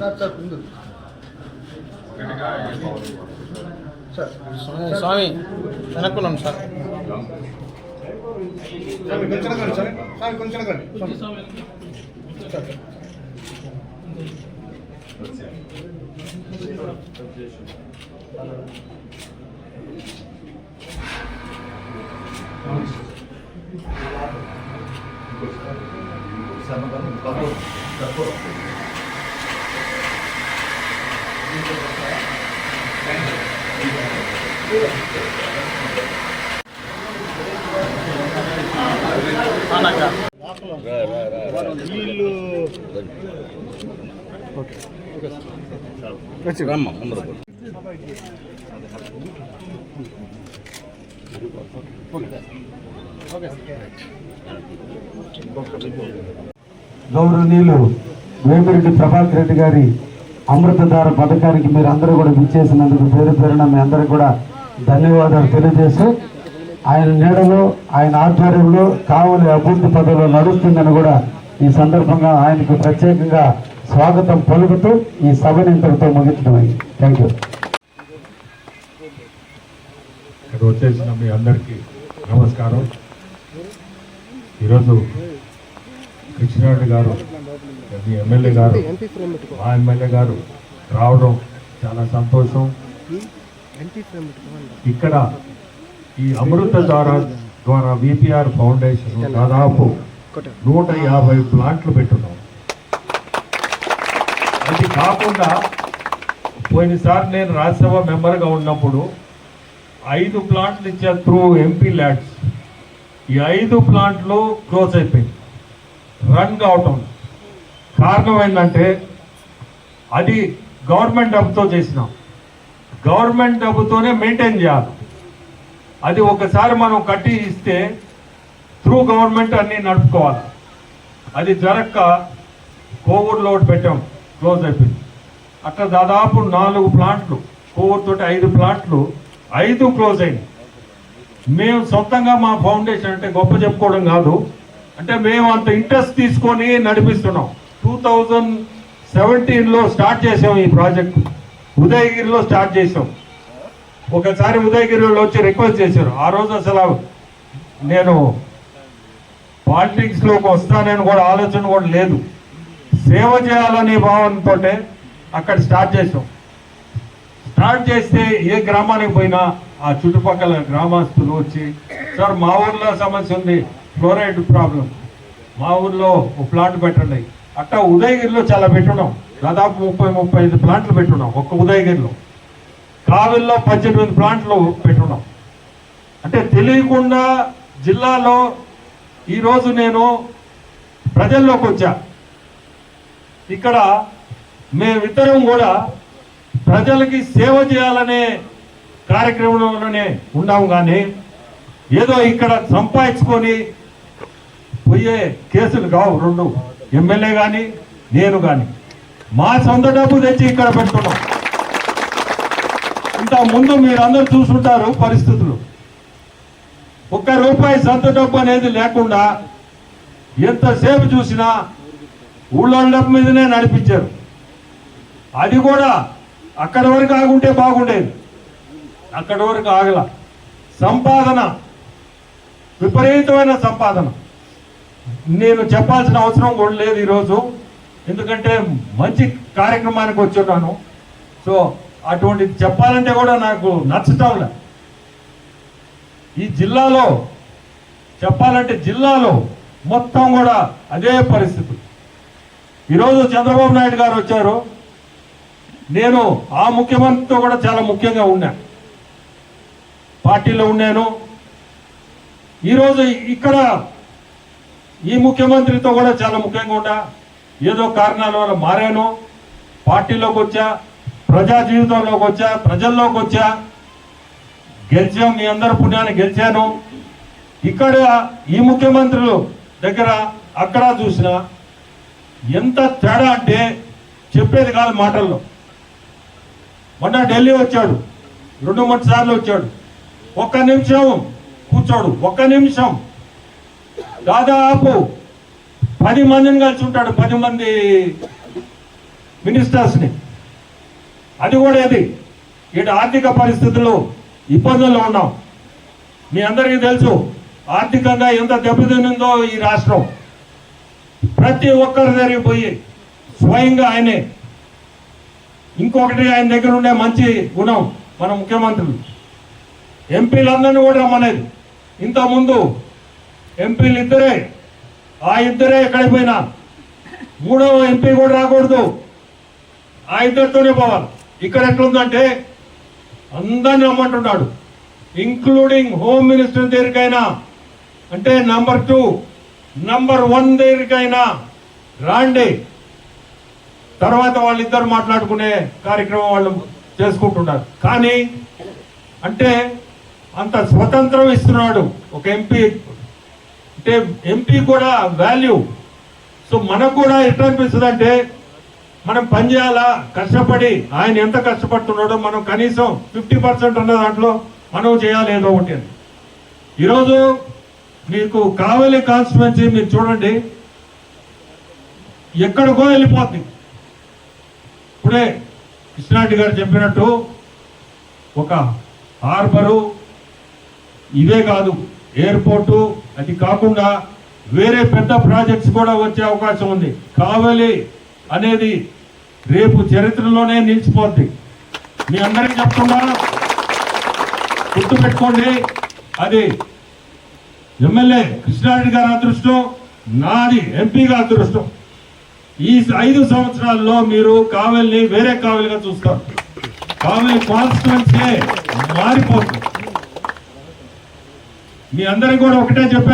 Sir sir sir ముందు. Sir స్వామి వెనక్కున్నాం సార్. కొంచెం కండి సార్. స్వామి. కొంచెం కండి సార్ గౌరవనీయులు వేమిరెడ్డి ప్రభాకర్ రెడ్డి గారి అమృతధార పథకానికి మీరు అందరూ కూడా విచ్చేసినందుకు పేరు పేరున మీ అందరూ కూడా ధన్యవాదాలు తెలియజేస్తూ ఆయన నీడలో ఆయన ఆధ్వర్యంలో కావలి అభివృద్ధి పదవిలో నడుస్తుందని కూడా ఈ సందర్భంగా ఆయనకు ప్రత్యేకంగా స్వాగతం పలుకుతూ ఈ సభని ఇంతటితో ముగించడమైంది. థ్యాంక్ యూ ఇక్కడ వచ్చేసిన మీ అందరికీ నమస్కారం. ఈరోజు కృష్ణారెడ్డి గారు మీ ఎమ్మెల్యే గారు మా ఎమ్మెల్యే గారు రావడం చాలా సంతోషం. ఇక్కడ ఈ అమృత ద్వారా ద్వారా విపిఆర్ ఫౌండేషన్ దాదాపు నూట యాభై ప్లాంట్లు పెట్టున్నాం. అది కాకుండా పోయినసారి నేను రాజ్యసభ మెంబర్గా ఉన్నప్పుడు ఐదు ప్లాంట్లు ఇచ్చే త్రూ ఎంపీ ల్యాడ్స్. ఈ ఐదు ప్లాంట్లు క్లోజ్ అయిపోయింది. రన్ కావటం. కారణం ఏంటంటే అది గవర్నమెంట్ డబ్బుతో చేసినాం. గవర్నమెంట్ డబ్బుతోనే మెయింటైన్ చేయాలి. అది ఒకసారి మనం కట్టి ఇస్తే త్రూ గవర్నమెంట్ అన్నీ నడుపుకోవాలి. అది జరక్క కోవూరులో ఒకటి పెట్టాం క్లోజ్ అయిపోయింది. అట్లా దాదాపు నాలుగు ప్లాంట్లు కోవూరు తోటి ఐదు ప్లాంట్లు ఐదు క్లోజ్ అయింది మేము సొంతంగా మా ఫౌండేషన్ అంటే గొప్ప చెప్పుకోవడం కాదు. అంటే మేము అంత ఇంట్రెస్ట్ తీసుకొని నడిపిస్తున్నాం. టూ థౌజండ్ సెవెంటీన్లో స్టార్ట్ చేసాం ఈ ప్రాజెక్టు. ఉదయగిరిలో స్టార్ట్ చేసాం ఒకసారి ఉదయగిరిలో వచ్చి రిక్వెస్ట్ చేశారు. ఆ రోజు అసలు నేను పాలిటిక్స్లోకి వస్తానని కూడా ఆలోచన కూడా లేదు. సేవ చేయాలనే భావనతో అక్కడ స్టార్ట్ చేసాం స్టార్ట్ చేస్తే ఏ గ్రామానికి పోయినా ఆ చుట్టుపక్కల గ్రామస్తులు వచ్చి సార్ మా ఊర్లో సమస్య ఉంది ఫ్లోరైడ్ ప్రాబ్లం. మా ఊర్లో ఒక ప్లాంట్ పెట్టండి. అట్టా ఉదయగిరిలో చాలా పెట్టున్నాం. దాదాపు ముప్పై ముప్పై ఐదు ప్లాంట్లు పెట్టున్నాం ఒక్క ఉదయగిరిలో. కావిల్లో పద్దెనిమిది ప్లాంట్లు పెట్టున్నాం. అంటే తెలియకుండా జిల్లాలో ఈరోజు నేను ప్రజల్లోకి వచ్చా. ఇక్కడ మేమిద్దరం కూడా ప్రజలకి సేవ చేయాలనే కార్యక్రమంలోనే ఉన్నాం కానీ ఏదో ఇక్కడ సంపాదించుకొని పోయే కేసులు కావు. రెండు ఎమ్మెల్యే కానీ నేను కానీ మా సొంత డబ్బు తెచ్చి ఇక్కడ పెడుతున్నాం. ఇంత ముందు మీరందరూ చూసుంటారు పరిస్థితులు. ఒక్క రూపాయి సొంత డబ్బు అనేది లేకుండా ఎంతసేపు చూసినా ఊళ్ళో డబ్బు మీదనే నడిపించారు. అది కూడా అక్కడ వరకు ఆగుంటే బాగుండేది. అక్కడి వరకు ఆగల. సంపాదన విపరీతమైన సంపాదన. నేను చెప్పాల్సిన అవసరం కూడా లేదు ఈరోజు. ఎందుకంటే మంచి కార్యక్రమానికి వచ్చున్నాను. సో అటువంటిది చెప్పాలంటే కూడా నాకు నచ్చటం ఈ జిల్లాలో చెప్పాలంటే జిల్లాలో మొత్తం కూడా అదే పరిస్థితి. ఈరోజు చంద్రబాబు నాయుడు గారు వచ్చారు. నేను ఆ ముఖ్యమంత్రితో కూడా చాలా ముఖ్యంగా ఉన్నా. పార్టీలో ఉన్నాను. ఈరోజు ఇక్కడ ఈ ముఖ్యమంత్రితో కూడా చాలా ముఖ్యంగా ఉన్నా. ఏదో కారణాల వల్ల మారాను పార్టీలోకి వచ్చా ప్రజా జీవితంలోకి వచ్చా ప్రజల్లోకి వచ్చా గెలిచాం మీ అందరి పుణ్యాన్ని గెలిచాను. ఇక్కడ ఈ ముఖ్యమంత్రులు దగ్గర అక్కడ చూసినా ఎంత తేడా అంటే చెప్పేది కాదు మాటల్లో. మొన్న ఢిల్లీ వచ్చాడు రెండు మూడు సార్లు వచ్చాడు. ఒక్క నిమిషం కూర్చోడు ఒక్క నిమిషం. దాదాపు పది మందిని కలిసి ఉంటాడు పది మంది మినిస్టర్స్ని అది కూడా ఇది. ఇటు ఆర్థిక పరిస్థితులు ఇబ్బందుల్లో ఉన్నాం. మీ అందరికీ తెలుసు ఆర్థికంగా ఎంత దెబ్బతినిందో ఈ రాష్ట్రం. ప్రతి ఒక్కరు జరిగిపోయి స్వయంగా ఆయనే ఇంకొకటి ఆయన దగ్గర ఉండే మంచి గుణం మన ముఖ్యమంత్రులు. ఎంపీలందరినీ కూడా రమ్మనేది. ఇంతకుముందు ఎంపీలు ఇద్దరే ఆ ఇద్దరే ఎక్కడికి పోయినా మూడవ ఎంపీ కూడా రాకూడదు. ఆ ఇద్దరితోనే పోవాలి. ఇక్కడ ఎట్లుందంటే అందరిని రమ్మంటున్నాడు. ఇంక్లూడింగ్ హోమ్ మినిస్టర్ దగ్గరికైనా అంటే నంబర్ టూ నంబర్ వన్ దగ్గరికైనా రాండి. తర్వాత వాళ్ళిద్దరు మాట్లాడుకునే కార్యక్రమం వాళ్ళు చేసుకుంటున్నారు. కానీ అంటే అంత స్వతంత్రం ఇస్తున్నాడు ఒక ఎంపీ అంటే ఎంపీ కూడా వాల్యూ సో మనకు కూడా ఎట్లా అనిపిస్తుంది అంటే మనం పని చేయాలా? కష్టపడి ఆయన ఎంత కష్టపడుతున్నాడో మనం కనీసం ఫిఫ్టీ పర్సెంట్ ఉన్న దాంట్లో మనం చేయాలి ఏదో ఒకటి అని. ఈరోజు మీకు కావలి కాన్స్టిట్యున్సీ మీరు చూడండి. ఎక్కడికో వెళ్ళిపోతుంది. ఇప్పుడే కృష్ణారెడ్డి గారు చెప్పినట్టు ఒక హార్బరు ఇదే కాదు ఎయిర్పోర్టు అది కాకుండా వేరే పెద్ద ప్రాజెక్ట్స్ కూడా వచ్చే అవకాశం ఉంది. కావలి అనేది రేపు చరిత్రలోనే నిలిచిపోద్ది. మీ అందరికీ చెప్తున్నా గుర్తుపెట్టుకోండి అది ఎమ్మెల్యే కృష్ణారెడ్డి గారి అదృష్టం నాది ఎంపీగా అదృష్టం. ఈ ఐదు సంవత్సరాల్లో మీరు కావలిని వేరే కావలిగా చూస్తారు. కావలి కాన్స్టిట్యున్సీ మారిపోతుంది. మీ అందరికి కూడా ఒకటే చెప్పారు